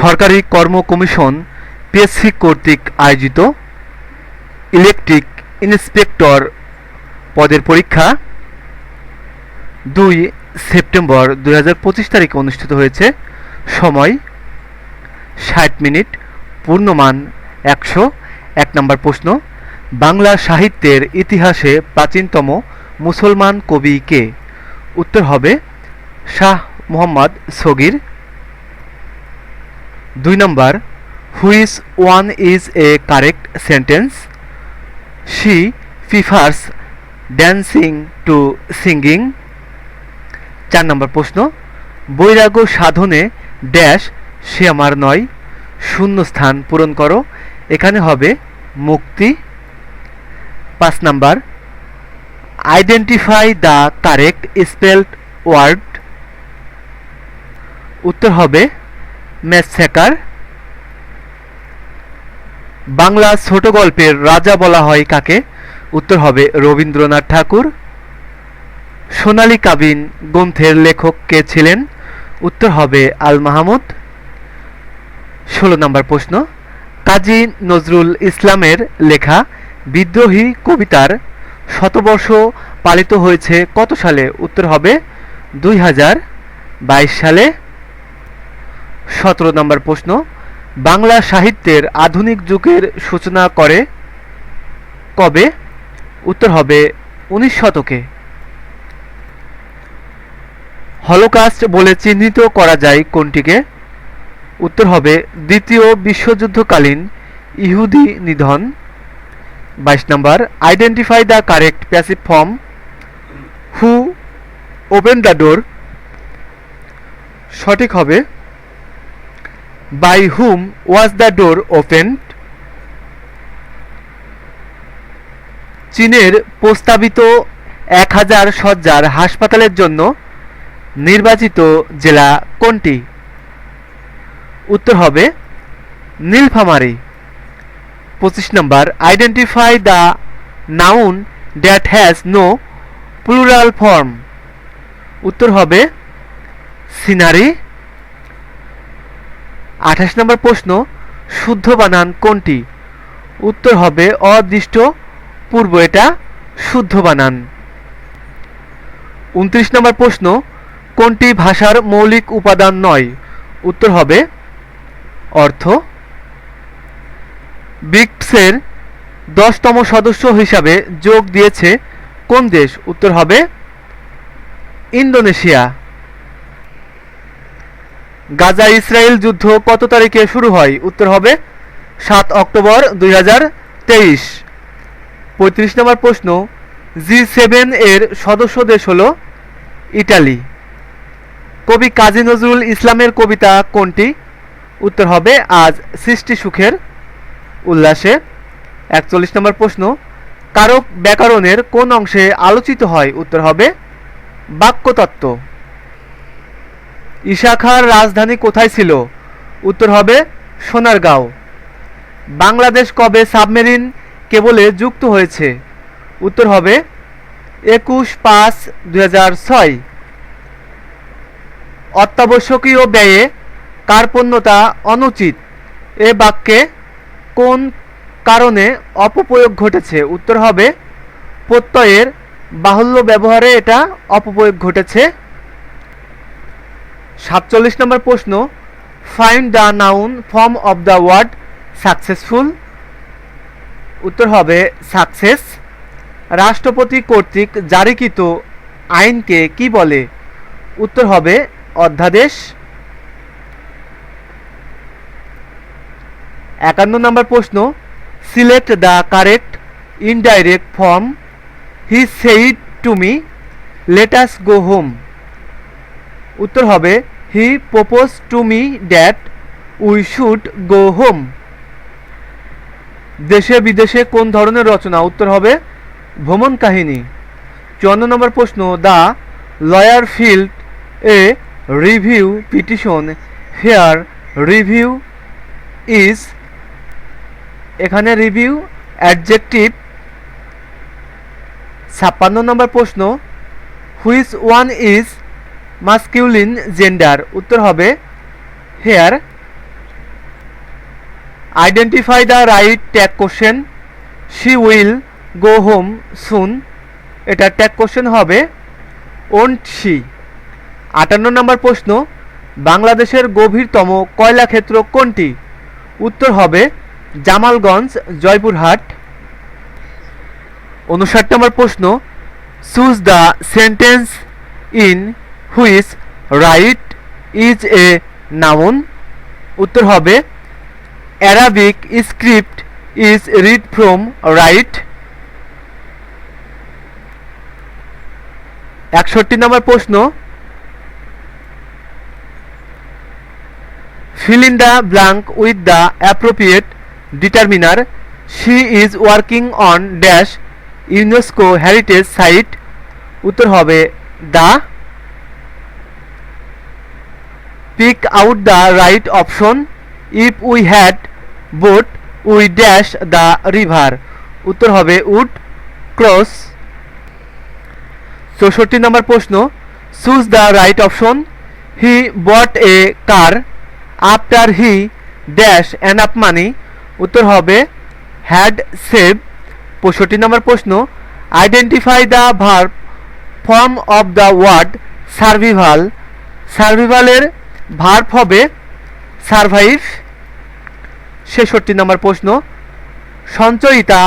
সরকারি কর্ম commission PSC কর্তৃক আয়োজিত ইলেকট্রিক ইন্সপেক্টর পদের পরীক্ষা দুই সেপ্টেম্বর দুই হাজার পঁচিশ তারিখে অনুষ্ঠিত হয়েছে। সময় ষাট মিনিট, পূর্ণমান একশো এক নম্বর প্রশ্ন। বাংলা সাহিত্যের ইতিহাসে প্রাচীনতম মুসলমান কবি কে? উত্তর হবে শাহ মোহাম্মদ সগির দুই নম্বর which one is a correct sentence? She prefers dancing to singing. চার নম্বর প্রশ্ন, বৈরাগ্য সাধনে ড্যাশ সে আমার নয় শূন্য স্থান পূরণ করো, এখানে হবে মুক্তি। পাঁচ number, identify the correct spelled word. উত্তর হবে ম্যাথসেকার বাংলা ছোট গল্পের রাজা বলা হয় কাকে? উত্তর হবে রবীন্দ্রনাথ ঠাকুর। সোনালী কাবিন গ্রন্থের লেখক কে ছিলেন? উত্তর হবে আল মাহমুদ। ষোলো নম্বর প্রশ্ন, কাজী নজরুল ইসলামের লেখা বিদ্রোহী কবিতার শতবর্ষ পালিত হয়েছে কত সালে? উত্তর হবে দুই হাজার বাইশ সালে। সতেরো নম্বর প্রশ্ন, বাংলা সাহিত্যের আধুনিক যুগের সূচনা করে কবে? উত্তর হবে উনিশ শতকে। হলোকাস্ট বলে চিহ্নিত করা যায় কোনটিকে? উত্তর হবে দ্বিতীয় বিশ্বযুদ্ধকালীন ইহুদি নিধন। বাইশ নম্বর identify the correct passive form who open the door সঠিক হবে by whom was the door opened চীনের প্রস্তাবিত এক হাজার সজ্জার হাসপাতালের জন্য নির্বাচিত জেলা কোনটি? উত্তর হবে নীলফামারী। পঁচিশ নম্বর identify the noun that has no plural form উত্তর হবে সিনারি। আঠাশ নম্বর প্রশ্ন, শুদ্ধ বানান কোনটি? উত্তর হবে অদৃষ্ট, পূর্ব এটা শুদ্ধ বানান। উনত্রিশ নম্বর প্রশ্ন, কোনটি ভাষার মৌলিক উপাদান নয়? উত্তর হবে অর্থ। ব্রিক্সের দশতম সদস্য হিসাবে যোগ দিয়েছে কোন দেশ? উত্তর হবে ইন্দোনেশিয়া। গাজা ইসরায়েল যুদ্ধ কত তারিখে শুরু হয়? উত্তর হবে সাত অক্টোবর দুই হাজার তেইশ। পঁয়ত্রিশ নম্বর প্রশ্ন, জি সেভেন এর সদস্য দেশ হল ইটালি। কবি কাজী নজরুল ইসলামের কবিতা কোনটি? উত্তর হবে আজ সৃষ্টি সুখের উল্লাসে। একচল্লিশ নম্বর প্রশ্ন, কারক ব্যাকরণের কোন অংশে আলোচিত হয়? উত্তর হবে বাক্যতত্ত্ব। ইশাখার রাজধানী কোথায় ছিল? উত্তর হবে সোনারগাঁও। বাংলাদেশ কবে সাবমেরিন কেবলে যুক্ত হয়েছে? উত্তর হবে একুশ পাঁচ দুই অত্যাবশ্যকীয় ব্যয়ে কার্পণ্যতা অনুচিত? এ বাক্যে কোন কারণে অপপ্রয়োগ ঘটেছে? উত্তর হবে প্রত্যয়ের বাহুল্য ব্যবহারে এটা অপপ্রয়োগ ঘটেছে। সাতচল্লিশ নম্বর প্রশ্ন find the noun form of the word successful উত্তর হবে সাকসেস রাষ্ট্রপতি কর্তৃক জারিকৃত আইনকে কি বলে? উত্তর হবে অধ্যাদেশ। একান্ন নম্বর প্রশ্ন select the correct indirect form he said to me let's go home উত্তর হবে he propose to me that we should go home দেশে বিদেশে কোন ধরনের রচনা? উত্তর হবে, ভ্রমণ কাহিনী। চুয়ান্ন নম্বর প্রশ্ন the lawyer filed a review petition here review is এখানে রিভিউ অ্যাডজেক্টিভ ছাপ্পান্ন নম্বর প্রশ্ন which one is masculine gender উত্তর হবে here identify the right tag question she will go home soon এটা ট্যাগ কোশ্চেন হবে ওন্ট শি আটান্ন নম্বর প্রশ্ন, বাংলাদেশের গভীরতম কয়লা ক্ষেত্র কোনটি? উত্তর হবে, জামালগঞ্জ, জয়পুরহাট। উনষাট নম্বর প্রশ্ন choose the sentence in which right is a noun উত্তর হবে Arabic script is read from right একষট্টি নম্বর প্রশ্ন, fill in the blank with the appropriate determiner. She is working on dash UNESCO heritage site উত্তর হবে the pick out the right option if we had boat we dash the river উত্তর হবে would cross চৌষট্টি নম্বর প্রশ্ন choose the right option he bought a car after he dash enough money উত্তর হবে had save পঁয়ষট্টি নম্বর প্রশ্ন identify the verb form of the word survival সার্ভিভালের verb হবে survive ছেষট্টি নম্বর প্রশ্ন। সঞ্চয়িতা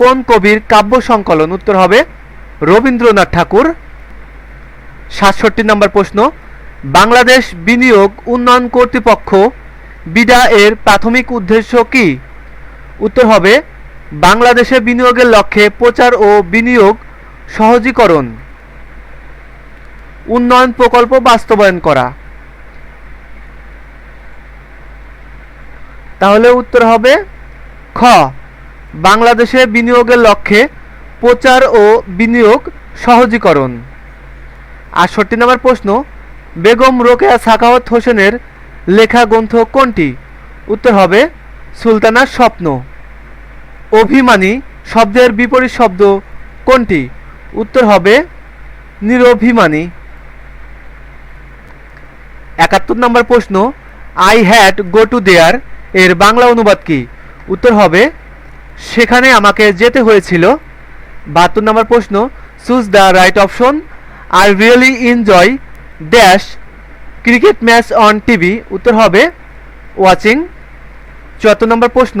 কোন কবির কাব্য সংকলন? উত্তর হবে রবীন্দ্রনাথ ঠাকুর। সাতষট্টি নম্বর প্রশ্ন, বাংলাদেশ বিনিয়োগ উন্নয়ন কর্তৃপক্ষ বিডা এর প্রাথমিক উদ্দেশ্য কি? উত্তর হবে বাংলাদেশে বিনিয়োগের লক্ষ্যে প্রচার ও বিনিয়োগ সহজীকরণ। উন্নয়ন প্রকল্প বাস্তবায়ন করা। তাহলে উত্তর হবে খ। বাংলাদেশে বিনিয়োগের লক্ষ্যে প্রচার ও বিনিয়োগ সহজীকরণ। আর আটষট্টি নম্বর প্রশ্ন, বেগম রোকেয়া সাখাওয়াত হোসেনের লেখা গ্রন্থ কোনটি? উত্তর হবে সুলতানার স্বপ্ন। অভিমানী শব্দের বিপরীত শব্দ কোনটি? উত্তর হবে নিরভিমানী। একাত্তর নম্বর প্রশ্ন, I had go to there এর বাংলা অনুবাদ কি? উত্তর হবে, সেখানে আমাকে যেতে হয়েছিল। বাহাত্তর নম্বর প্রশ্ন choose the right option I really enjoy dash cricket match on TV উত্তর হবে ওয়াচিং চুয়াত্তর নম্বর প্রশ্ন,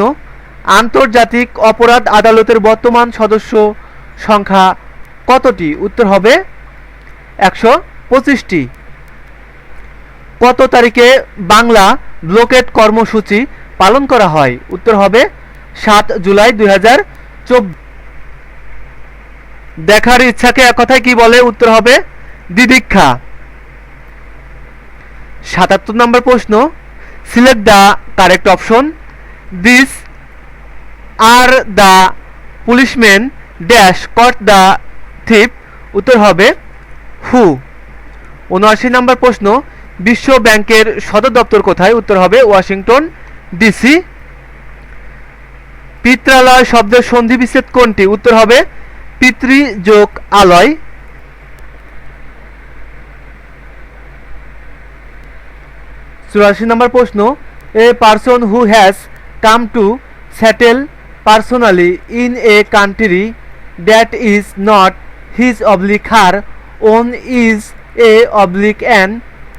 আন্তর্জাতিক অপরাধ আদালতের বর্তমান সদস্য সংখ্যা কতটি? উত্তর হবে, একশো পঁচিশটি। কত তারিখে বাংলা ব্লকেট কর্মসূচি পালন করা হয়। উত্তর হবে সাত জুলাই দুই হাজার দেখার ইচ্ছাকে এক কথায় কি বলে? উত্তর হবে দিদীক্ষা সাতাত্তর নম্বর প্রশ্ন select the correct option this are the policeman dash caught the thief উত্তর হবে হু উনআশি নম্বর প্রশ্ন বিশ্ব ব্যাংকের সদর দপ্তর কোথায়? উত্তর হবে ওয়াশিংটন ডিসি। পিত্রালয় শব্দের সন্ধি বিচ্ছেদ কোনটি? উত্তর হবে পিতৃ যোগ আলয় চুরাশি নম্বর প্রশ্ন, a person who has come to settle personally in a country that is not his oblique her, own is a oblique an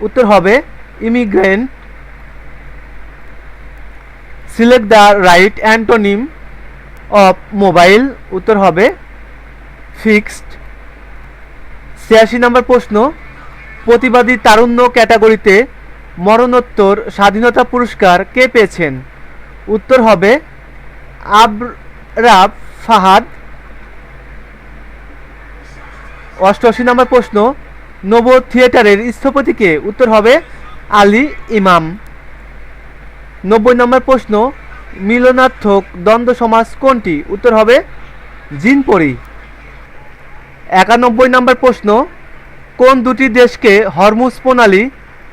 উত্তর হবে immigrant select the right antonym of mobile উত্তর হবে ফিক্সড ছিয়াশি নম্বর প্রশ্ন, প্রতিবাদী তারুণ্য ক্যাটাগরিতে মরণোত্তর স্বাধীনতা পুরস্কার কে পেয়েছেন? উত্তর হবে আবরাব ফাহাদ। অষ্টআশি নম্বর প্রশ্ন নব থিয়েটারের স্থপতিকে উত্তর হবে আলী ইমাম। নব্বই নম্বর প্রশ্ন, মিলনার্থক দ্বন্দ্ব সমাজ কোনটি? উত্তর হবে জিনপরি। একানব্বই নম্বর প্রশ্ন, কোন দুটি দেশকে হরমুজ প্রণালী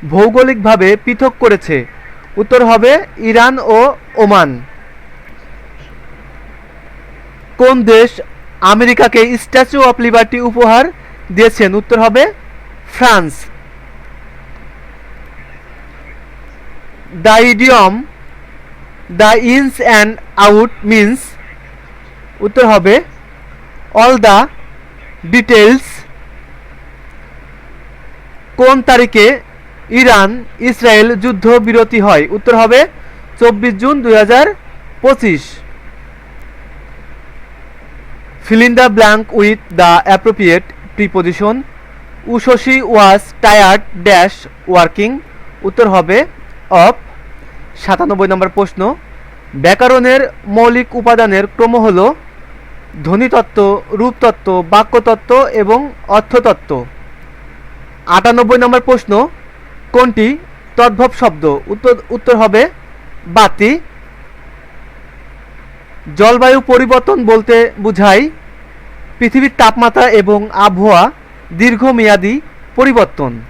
ভৌগোলিকভাবে পৃথক করেছে? উত্তর হবে ইরান ও ওমান। কোন দেশ আমেরিকাকে স্ট্যাচু অফ লিবার্টি উপহার দিয়েছেন? উত্তর হবে France. The idiom the ins and outs means উত্তর হবে অল দ্য ডিটেলস কোন তারিখে ইরান, ইসরায়েল যুদ্ধ বিরতি হয়? উত্তর হবে, চব্বিশ জুন দুই হাজার পঁচিশ। In the blank with the appropriate preposition. উশসী ওয়াজ টায়ার্ড ড্যাশ ওয়ার্কিং। উত্তর হবে অফ। সাতানব্বই নম্বর প্রশ্ন, ব্যাকরণের মৌলিক উপাদানের ক্রম হল ধ্বনিতত্ত্ব, রূপতত্ত্ব, বাক্যতত্ত্ব এবং অর্থতত্ত্ব। আটানব্বই নম্বর প্রশ্ন, কোনটি তদ্ভব শব্দ? উত্তর উত্তর হবে বাতি। জলবায়ু পরিবর্তন বলতে বোঝায় পৃথিবীর তাপমাত্রা এবং আবহাওয়া। দীর্ঘমেয়াদী পরিবর্তন।